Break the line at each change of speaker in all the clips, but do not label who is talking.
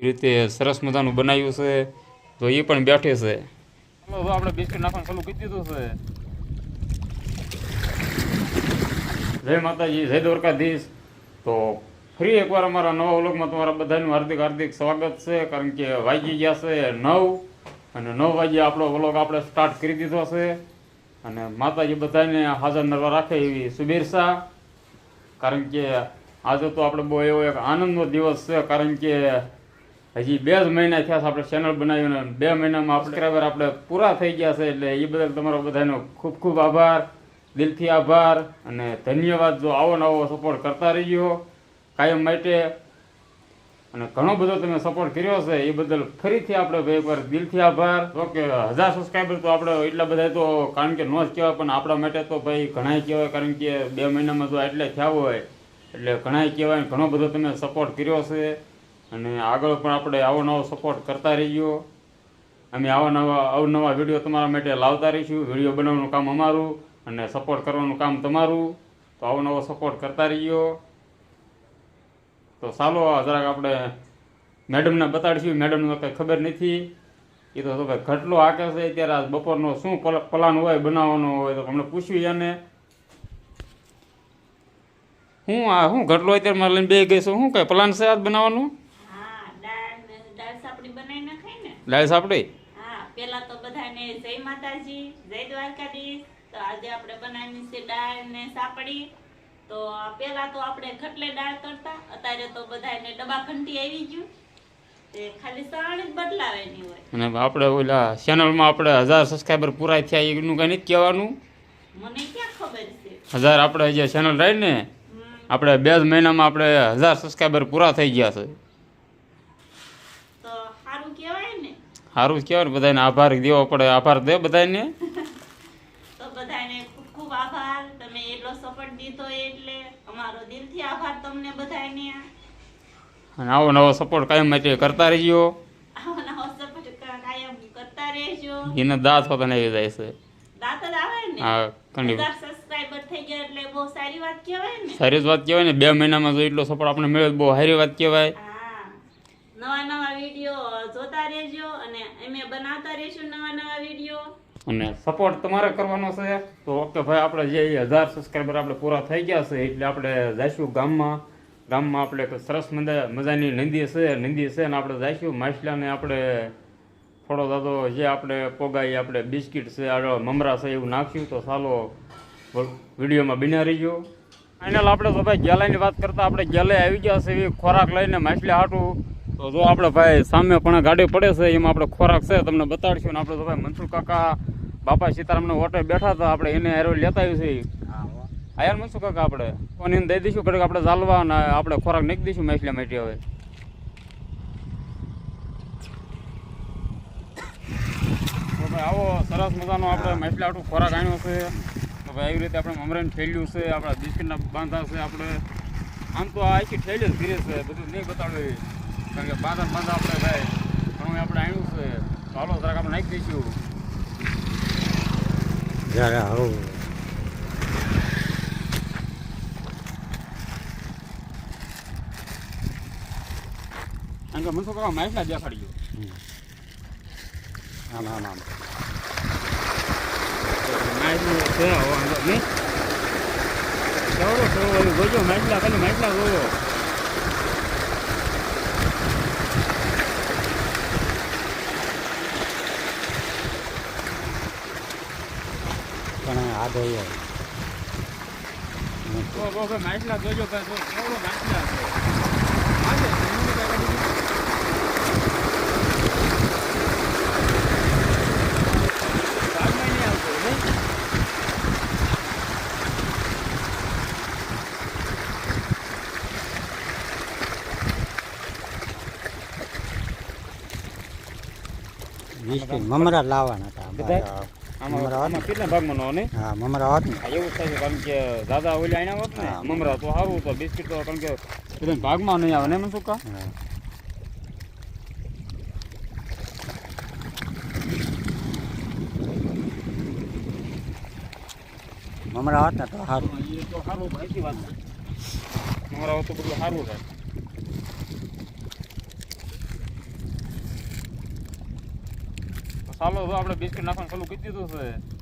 રીતે સરસ મજાનું બનાવ્યું છે. તો એ પણ બેઠે છે. તો આપણે બિસ્કિટ નાખવાનું ચાલુ કરી દીધું છે. જય માતાજી, જય દ્વારકાધીશ. તો ફરી એકવાર અમારા નવા વ્લોગમાં તમારા બધાનું હાર્દિક હાર્દિક સ્વાગત છે, કારણ કે વાગી ગયા છે નવ, અને નવ વાગ્યે આપણો વ્લોગ આપણે સ્ટાર્ટ કરી દીધો છે. અને માતાજી બધાને હાજર નરવા રાખે એવી શુભેચ્છા, કારણ કે આજે તો આપણે બહુ એવો એક આનંદનો દિવસ છે, કારણ કે હજી બે જ મહિના થયા છે આપણે ચેનલ બનાવ્યું અને બે મહિનામાં સબસ્ક્રાઈબર આપણે પૂરા થઈ ગયા છે એટલે એ બદલ તમારો બધાનો ખૂબ ખૂબ આભાર, દિલથી આભાર અને ધન્યવાદ જો આવો નવો સપોર્ટ કરતા રહીયો કાયમ માટે. અને ઘણો બધો તમે સપોર્ટ કર્યો છે એ બદલ ફરીથી આપણે ભાઈ પર દિલથી આભાર. તો કે હજાર સબસ્ક્રાઈબર તો આપણે એટલા બધા તો કારણ કે નો જ કહેવાય, પણ આપણા માટે તો ભાઈ ઘણાય કહેવાય કારણ કે બે મહિનામાં જો એટલે થયા હોય એટલે ઘણાય કહેવાય ઘણો બધો તમે સપોર્ટ કર્યો છે. અને આગળ પણ આપણે આવો નવો સપોર્ટ કરતા રહીયો અમે આવા નવા અવનવા વીડિયો તમારા માટે લાવતા રહીશું. વીડિયો બનાવવાનું કામ અમારું અને સપોર્ટ કરવાનું કામ તમારું. તો આવો નવો સપોર્ટ કરતા રહીયો તો ચાલો જરાક આપણે મેડમને બતાડીશું. મેડમને કંઈ ખબર નથી. એ તો ભાઈ ઘટલો હાકે છે. ત્યારે આ બપોરનો શું પલ- પ્લાન હોય, બનાવવાનો હોય તો અમને પૂછ્યું એને હું આ, હું ઘટલો અત્યારે મારે લઈને બે ગઈ છું. શું કંઈ પ્લાન છે આજ બનાવવાનું
હા દાળ ને દાળ સાપડી બનાવી નખાય
સાપડી
હા પેલા તો બધાને જય માતાજી જય દ્વારકાધીશ. તો આજે આપણે બનાવી છે દાળ ને સાપડી. તો પેલા તો આપણે ખટલે દાળ કરતા અત્યારે તો બધાને ડબ્બા ઘંટી આવી ગયું.
અને આપણે ઓલા ચેનલમાં આપણે હજાર સબસ્ક્રાઈબર પૂરા થયા એનું કંઈ નથી કહેવાનું. હજાર આપણે જે ચેનલ રહી ને આપણે બે જ મહિનામાં આપણે હજાર સબસ્ક્રાઈબર પૂરા થઈ ગયા છે
તો સારું કહેવાય ને
સારું કહેવાય ને બધાને આભાર દેવો પડે. આભાર દે બધાને
તો બધાને ખૂબ ખૂબ આભાર. તમે એટલો સપોર્ટ દીધો એટલે અમારો દિલથી આભાર તમને બધાને
અને આવો નવો સપોર્ટ કાયમ માટે કરતા રહીયો
આવો નવો સપોર્ટ કાયમ કરતા રહેજો.
એને દાંત હોતા આવી જાય છે
દાંત જ આવે ને?
હા ઘણી
સબસ્ક્રાઇબર થઈ ગયા એટલે બહુ સારી વાત કહેવાય ને?
સારી વાત કહેવાય ને બે મહિનામાં જો એટલો સપોર્ટ આપણે મળ્યો બહુ સારી વાત કહેવાય.
હા. નવા નવા વીડિયો જોતા રહેજો અને અમે બનાવતા રહીશું નવા નવા વીડિયો
અને સપોર્ટ તમારે કરવાનો છે. તો ઓકે ભાઈ, આપણે જે હજાર સબસ્ક્રાઈબર આપણે પૂરા થઈ ગયા છે, એટલે આપણે જઈશું ગામમાં. ગામમાં આપણે સરસ મજા, મજાની નંદી છે નંદી છે, અને આપણે જઈશું માછલાને આપણે, થોડો દાદો જે આપણે પોગાઈ આપણે બિસ્કિટ છે, આડો મમરા છે, એવું નાખ્યું. તો ચાલો વિડીયોમાં બિના રહીજો. ફાઇનલ આપણે તો ભાઈ, ગેલાની વાત કરતા આપણે ગેલે આવી ગયા છે, એવી ખોરાક લઈને માછલી હાટું. તો જો આપણે ભાઈ સામે પણ ગાડી પડે છે એમાં આપણે ખોરાક છે તમને બતાડશું. ને આપણે તો ભાઈ મનસુર કાકા બાપા સીતારામને હોટે બેઠા હતા આપણે એને હેરો લેતા આવ્યું છે. આયાર મનસુર કાકા આપણે. ફોન એને દઈ દઈશું કડક આપણે ચાલવા અને આપણે ખોરાક નાખી દઈશું માછલી માટી હવે. આવો સરસ મજાનો આપણે માછલી આટલું ખોરાક આણ્યો છે. તો ભાઈ એવી રીતે આપણે મમરાને ઠેલ્યું છે આપણા બિસ્કીટના બાંધા છે આપણે. આમ તો આ આખી ઠેલી જ ધીરે છે બધું નહીં બતાડવું કારણ કે બાંધા ને આપણે ભાઈ ઘણું આપણે આવ્યું છે. હાલો જરાક આપણે નાખી દઈશું.
જરા આવું.
કારણ કે મનસુખ કરવા માછલા દેખાડી
આમ આમ આમ.
માછલું છે વાંધો નહીં. કેવડો ઓલું જોજો માછલા ખાલી માછલા જોવો
પણ આ દઈએ
તો બહુ ભાઈ માછલા જોજો ભાઈ જો કેવડો માછલા છે આજે જમીનની કાંઈ કાઢી દીધી. બાદમાં નહીં આવતો, નહીં?
બિસ્કિટ મમરા લાવવાના હતા.
બધા?
મમરા હોત
કેટલા ભાગમાં નો ને?
હા મમરા હોત ને
હા, એવું થાય કારણ કે દાદા ઓલી આણ્યા હોત ને મમરા તો સારું તો બિસ્કિટ તો કારણ કે બધા ભાગમાં નહીં આવે ને એમ શું કા
મમરા હોત ને તો સારું
તો સારું સાચી વાત મમરા હોય તો બધું સારું રહે સાલો હવે આપણે બિસ્કિટ નાખવાનું ચાલુ કરી દીધું છે.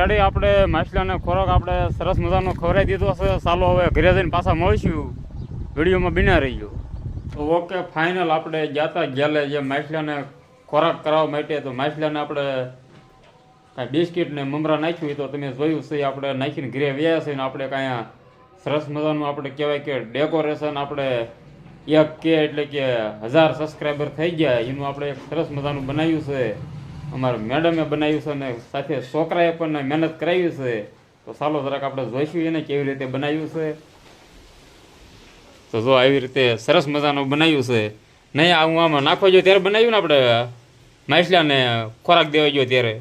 રેડી આપણે માછલાને ખોરાક આપણે સરસ મજાનો ખવરાઈ દીધો છે. ચાલો હવે ઘરે જઈને પાછા મળીશું. વિડીયોમાં બિના રહી ગયો તો ઓકે ફાઇનલ આપણે જાતા ગયેલે જે માછલાને ખોરાક કરાવવા માટે, તો માછલાને આપણે કાંઈ બિસ્કીટ ને મમરા નાખ્યું તો તમે જોયું છે, આપણે નાખીને ઘરે વ્યા છે ને આપણે કાંઈ સરસ મજાનું આપણે કહેવાય કે ડેકોરેશન આપણે એક કે એટલે કે હજાર સબસ્ક્રાઈબર થઈ ગયા. એનું આપણે એક સરસ મજાનું બનાવ્યું છે. અમારા મેડમે બનાવ્યું છે અને સાથે છોકરાએ પણ મહેનત કરાવી છે. તો ચાલો જરાક આપણે જોઈશું એને કેવી રીતે બનાવ્યું છે. તો જો આવી રીતે સરસ મજાનું બનાવ્યું છે. નહીં આ હું આમાં નાખવા જોઈએ ત્યારે બનાવ્યું ને આપણે? માછલાને ખોરાક દેવા જોઈએ ત્યારે.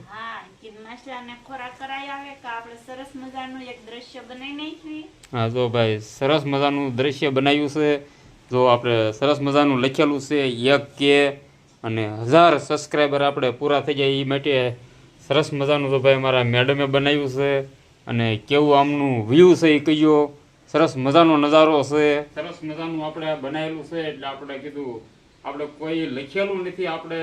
હા
જો ભાઈ સરસ મજાનું દ્રશ્ય બનાવ્યું છે. જો આપણે સરસ મજાનું લખેલું છે એક કે અને હજાર સબસ્ક્રાઈબર આપણે પૂરા થઈ જાય એ માટે સરસ મજાનું તો ભાઈ મારા મેડમે બનાવ્યું છે. અને કેવું આમનું વ્યૂ છે એ કહીયો સરસ મજાનો નજારો છે. સરસ મજાનું આપણે બનાવેલું છે એટલે આપણે કીધું આપણે કોઈ લખેલું નથી. આપણે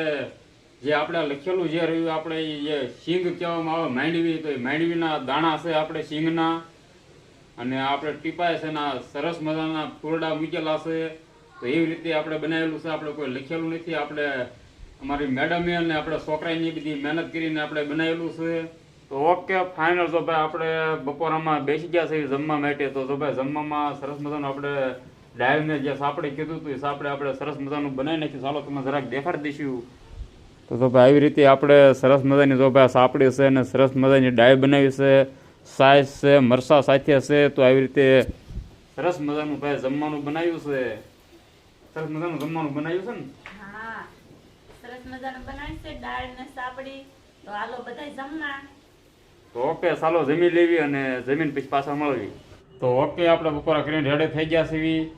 જે આપણે લખેલું જે રહ્યું, આપણે જે સિંગ કહેવામાં આવે, માંડવી, તો એ માંડવીના દાણા છે આપણે સિંગના. અને આપણે ટીપાય છે સરસ મજાના ફૂરડા મૂકેલા છે. તો એવી રીતે આપણે બનાવેલું છે. આપણે કોઈ લખેલું નથી. આપણે અમારી મેડમે અને આપણે છોકરાની બધી મહેનત કરીને આપણે બનાવેલું છે. તો ઓકે ફાઇનલ તો ભાઈ આપણે બપોરામાં બેસી ગયા છે જમવા માટે. તો જો ભાઈ જમવામાં સરસ મજાનું આપણે ડાયલને જે સાપડે કીધું હતું એ સાપડે આપણે સરસ મજાનું બનાવી નાખ્યું. ચાલો તમે જરાક દેખાડી દઈશું. તો તો ભાઈ આવી રીતે આપણે સરસ મજાની જો ભાઈ સાપડી છે અને સરસ મજાની ડાય બનાવી છે. સાઈઝ છે મરસા સાથે છે. તો આવી રીતે સરસ મજાનું ભાઈ જમવાનું બનાવ્યું છે. સરસ મજાનું જમવાનું બનાવ્યું છે ને?
હા સરસ મજાનું બનાવ્યું છે દાળ ને સાપડી તો હાલો બધા જમના
તો ઓકે ચાલો જમી લેવી અને જમીન પછી પાછા મળવી. તો ઓકે આપણે બપોરા કરીને રેડે થઈ ગયા છે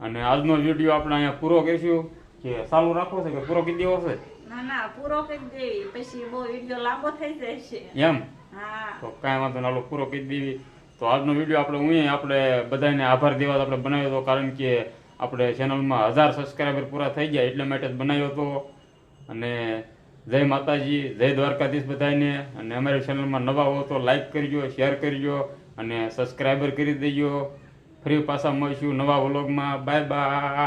અને આજનો વીડિયો આપણે અહીંયા પૂરો કરીશું. કે ચાલુ રાખવો છે કે પૂરો કરી દેવો છે?
ના ના પૂરો કરી દેવી. પછી બહુ વીડિયો લાંબો થઈ જશે
એમ?
હા.
તો કાંઈ વાંધો ના પૂરો કરી દેવી. તો આજનો વીડિયો આપણે હું આપણે બધાને આભાર દેવા આપણે બનાવ્યો હતો. કારણ કે આપણે ચેનલમાં હજાર સબસ્ક્રાઈબર પૂરા થઈ ગયા એટલા માટે જ બનાવ્યો હતો. અને જય માતાજી, જય દ્વારકાધીશ બધાને અને અમારી ચેનલમાં નવા હો તો લાઈક કરજો શેર કરજો અને સબસ્ક્રાઈબર કરી દેજો. ફરી પાછા મળીશું નવા વ્લોગમાં બાય બાય